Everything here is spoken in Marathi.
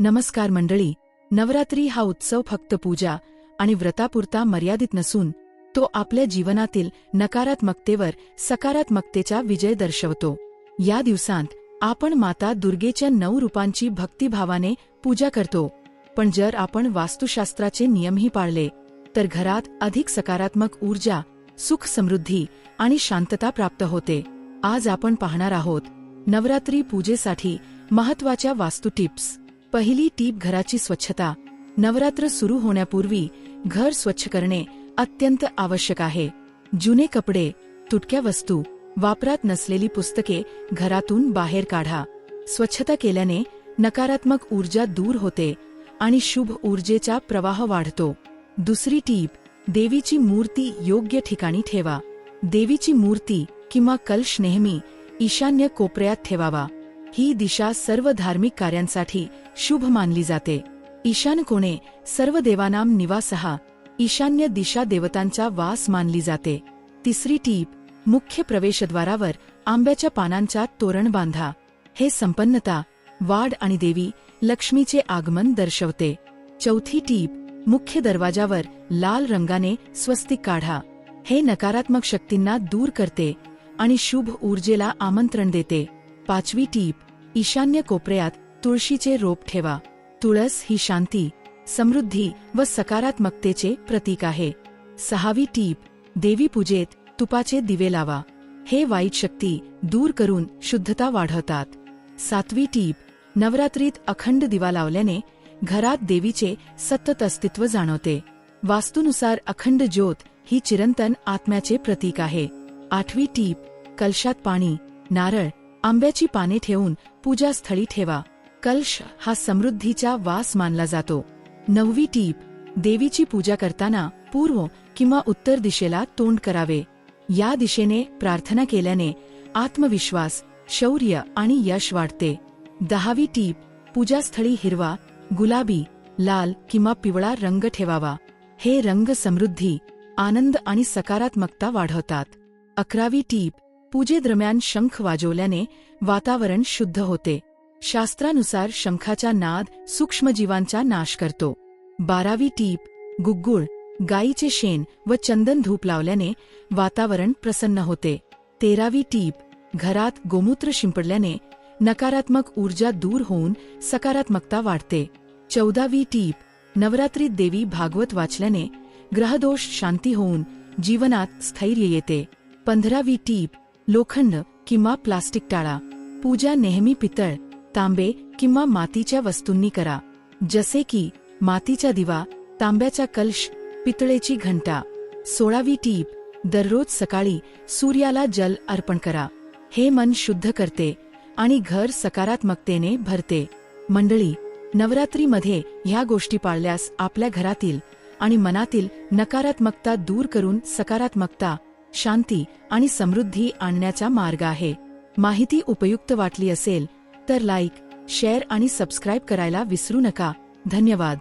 नमस्कार मंडळी नवरात्री हा उत्सव फक्त पूजा आणि व्रतापुरता मर्यादित नसून तो आपल्या जीवनातील नकारात्मकतेवर सकारात्मकतेचा विजय दर्शवतो. या दिवसांत आपण माता दुर्गेच्या नऊ रूपांची भक्तिभावाने पूजा करतो. पण जर आपण वास्तुशास्त्राचे नियमही पाळले तर घरात अधिक सकारात्मक ऊर्जा सुख समृद्धी आणि शांतता प्राप्त होते. आज आपण पाहणार आहोत नवरात्री पूजेसाठी महत्त्वाच्या वास्तू टिप्स. पहिली टीप घराची स्वच्छता. नवरात्र सुरू होण्यापूर्वी घर स्वच्छ करणे अत्यंत आवश्यक आहे. जुने कपडे तुटक्या वस्तू वापरात नसलेली पुस्तके घरातून बाहेर काढा. स्वच्छता केल्याने नकारात्मक ऊर्जा दूर होते आणि शुभ ऊर्जेचा प्रवाह वाढतो. दुसरी टीप देवीची मूर्ती योग्य ठिकाणी ठेवा. देवीची मूर्ती किंवा कलश नेहमी ईशान्य कोपऱ्यात ठेवावा. ही दिशा सर्व धार्मिक कार्यांसाठी शुभ मानली जाते. ईशान कोणे सर्व देवानाम निवासहा ईशान्य दिशा देवतांचा वास मानली जाते. तिसरी टीप मुख्य प्रवेशद्वारावर आंब्याच्या पानांचा तोरण बांधा. हे संपन्नता वाढ आणि देवी लक्ष्मीचे आगमन दर्शवते. चौथी टीप मुख्य दरवाजावर लाल रंगाने स्वस्तिक काढा. हे नकारात्मक शक्तींना दूर करते आणि शुभ ऊर्जेला आमंत्रण देते. पाचवी टीप ईशान्य कोपऱ्यात तुळशीचे रोप ठेवा. तुळस ही शांती समृद्धी व सकारात्मकतेचे प्रतीक आहे. सहावी टीप देवी पूजेत तुपाचे दिवे लावा. हे वाईट शक्ती दूर करून शुद्धता वाढवतात. सातवी टीप नवरात्रीत अखंड दिवा लावल्याने घरात देवीचे सतत अस्तित्व जाणवते. वास्तूनुसार अखंड ज्योत ही चिरंतन आत्म्याचे प्रतीक आहे. आठवी टीप कलशात पाणी नारळ आंब्याची पाने ठेवून पूजास्थळी ठेवा. कलश हा समृद्धीचा वास मानला जातो. नववी टीप देवीची पूजा करताना पूर्व किंवा उत्तर दिशेला तोंड करावे. या दिशेने प्रार्थना केल्याने आत्मविश्वास शौर्य आणि यश वाढते. दहावी टीप पूजास्थळी हिरवा गुलाबी लाल किंवा पिवळा रंग ठेवावा. हे रंग समृद्धी आनंद आणि सकारात्मकता वाढवतात. अकरावी टीप पूजेदरम्यान शंख वाजवल्याने वातावरण शुद्ध होते. शास्त्रानुसार शंखाचा नाद सूक्ष्मजीवांचा नाश करतो. बारावी टीप गुग्गुळ गायीचे शेण व चंदन धूप लावल्याने वातावरण प्रसन्न होते. तेरावी टीप घरात गोमूत्र शिंपडल्याने नकारात्मक ऊर्जा दूर होऊन सकारात्मकता वाढते. चौदावी टीप नवरात्रीत देवी भागवत वाचल्याने ग्रहदोष शांती होऊन जीवनात स्थैर्य येते. पंधरावी टीप लोखंड किंवा प्लास्टिक टाळा. पूजा नेहमी पितळ तांबे किंवा मातीच्या वस्तूंनी करा. जसे की मातीचा दिवा तांब्याचा कलश पितळेची घंटा. सोळावी टीप दररोज सकाळी सूर्याला जल अर्पण करा. हे मन शुद्ध करते आणि घर सकारात्मकतेने भरते. मंडळी नवरात्रीमध्ये ह्या गोष्टी पाळल्यास आपल्या घरातील आणि मनातील नकारात्मकता दूर करून सकारात्मकता शांती आणि समृद्धी आणण्याचा मार्ग आहे. माहिती उपयुक्त वाटली असेल तर लाईक शेअर आणि सबस्क्राईब करायला विसरू नका. धन्यवाद.